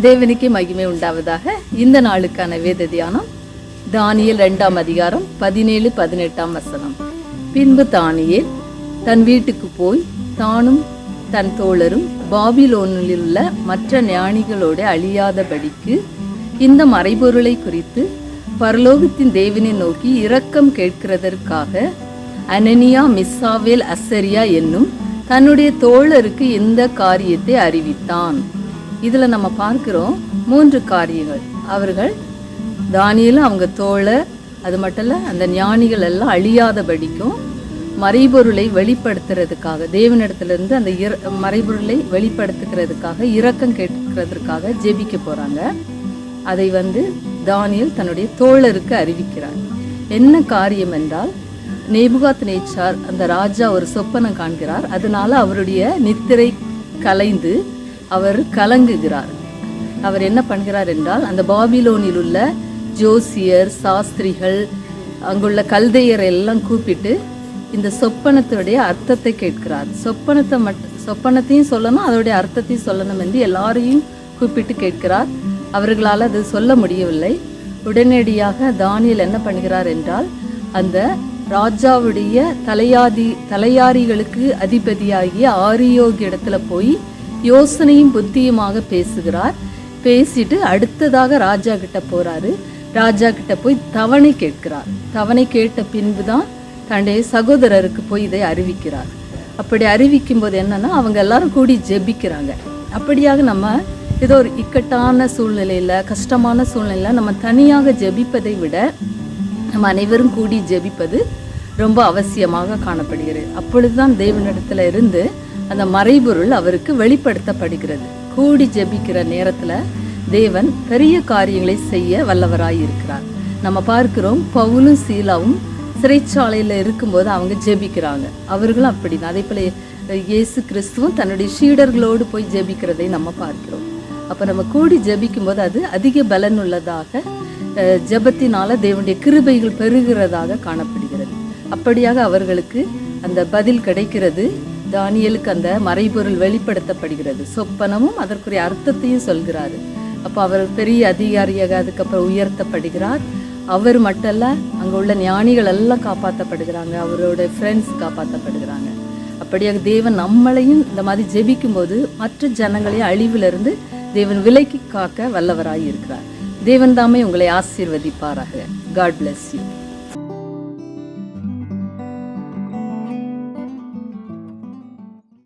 தேவனுக்கு மகிமை உண்டாவதாக இந்த நாளுக்கான வேத தியானம். தானியல் ரெண்டாம் அதிகாரம் பதினேழு பதினெட்டாம் வசனம். பின்பு தானியேல் தன் வீட்டுக்கு போய் தானும் தன் தோழரும் பாபிலோனில் உள்ள மற்ற ஞானிகளோடு அழியாதபடிக்கு இந்த மறைபொருளை குறித்து பரலோகத்தின் தேவனை நோக்கி இரக்கம் கேட்கிறதற்காக அனனியா மிஸ்ஸாவேல் அசரியா என்னும் தன்னுடைய தோழருக்கு இந்த காரியத்தை அறிவித்தான். இதில் நம்ம பார்க்கிறோம் மூன்று காரியங்கள். அவர்கள் தானியலும் அவங்க தோழ அது மட்டும் இல்லை அந்த ஞானிகள் எல்லாம் அழியாதபடிக்கும் மறைபொருளை வெளிப்படுத்துறதுக்காக தேவனிடத்துலேருந்து அந்த இர மறைபொருளை வெளிப்படுத்துகிறதுக்காக இரக்கம் கேட்கிறதுக்காக ஜெபிக்க போகிறாங்க அதை வந்து தானியல் தன்னுடைய தோழருக்கு அறிவிக்கிறார். என்ன காரியம் என்றால் நேபுகாத் நேச்சார் அந்த ராஜா ஒரு சொப்பனம் காண்கிறார். அதனால அவருடைய நித்திரை கலைந்து அவர் கலங்குகிறார். அவர் என்ன பண்ணுகிறார் என்றால் அந்த பாபிலோனில் உள்ள ஜோசியர் சாஸ்திரிகள் அங்குள்ள கல்தையர் எல்லாம் கூப்பிட்டு இந்த சொப்பனத்துடைய அர்த்தத்தை கேட்கிறார். சொப்பனத்தை மட் சொப்பனத்தையும் சொல்லணும் அதோடைய அர்த்தத்தையும் சொல்லணும் என்று எல்லாரையும் கூப்பிட்டு கேட்கிறார். அவர்களால் அது சொல்ல முடியவில்லை. உடனடியாக தானியல் என்ன பண்ணுகிறார் என்றால் அந்த ராஜாவுடைய தலையாதி தலையாரிகளுக்கு அதிபதியாகிய ஆரியோகி இடத்துல போய் யோசனையும் புத்தியுமாக பேசுகிறார். பேசிட்டு அடுத்ததாக ராஜா கிட்ட போறாரு. ராஜா கிட்ட போய் தவணை கேட்கிறார். தவணை கேட்ட பின்புதான் தன்னுடைய சகோதரருக்கு போய் இதை அறிவிக்கிறார். அப்படி அறிவிக்கும் போது என்னன்னா அவங்க எல்லாரும் கூடி ஜெபிக்கிறாங்க. அப்படியாக நம்ம ஏதோ ஒரு இக்கட்டான சூழ்நிலையில கஷ்டமான சூழ்நிலையில நம்ம தனியாக ஜெபிப்பதை விட நம்ம அனைவரும் கூடி ஜெபிப்பது ரொம்ப அவசியமாக காணப்படுகிறது. அப்பொழுதுதான் தேவனிடத்துல இருந்து அந்த மறைபொருள் அவருக்கு வெளிப்படுத்தப்படுகிறது. கூடி ஜெபிக்கிற நேரத்துல தேவன் பெரிய காரியங்களை செய்ய வல்லவராய் இருக்கிறார் நம்ம பார்க்கிறோம் பவுலும் சீலாவும் சிறைச்சாலையில் இருக்கும்போது அவங்க ஜெபிக்கிறாங்க. அவர்களும் அப்படிதான். அதே போல இயேசு கிறிஸ்துவும் தன்னுடைய சீடர்களோடு போய் ஜெபிக்கிறதை நம்ம பார்க்கிறோம். அப்போ நம்ம கூடி ஜெபிக்கும் போது அது அதிக பலன் உள்ளதாக ஜெபத்தினால தேவனுடைய கிருபைகள் பெருகிறதாக காணப்படுகிறது. அப்படியாக அவர்களுக்கு அந்த பதில் கிடைக்கிறது. தானியலுக்கு அந்த மறைபொருள் வெளிப்படுத்தப்படுகிறது. சொப்பனமும் அதற்குரிய அர்த்தத்தையும் சொல்கிறாரு. அப்போ அவர் பெரிய அதிகாரியாக அதுக்கப்புறம் உயர்த்தப்படுகிறார். அவர் மட்டுமல்ல அங்கே உள்ள ஞானிகள் எல்லாம் காப்பாற்றப்படுகிறாங்க. அவரோட ஃப்ரெண்ட்ஸ் காப்பாற்றப்படுகிறாங்க. அப்படியாக தேவன் நம்மளையும் இந்த மாதிரி ஜெபிக்கும்போது மற்ற ஜனங்களையும் அழிவிலிருந்து தேவன் விலைக்கு காக்க வல்லவராக இருக்கிறார். தேவன் தாமே உங்களை ஆசீர்வதிப்பாராக. God bless you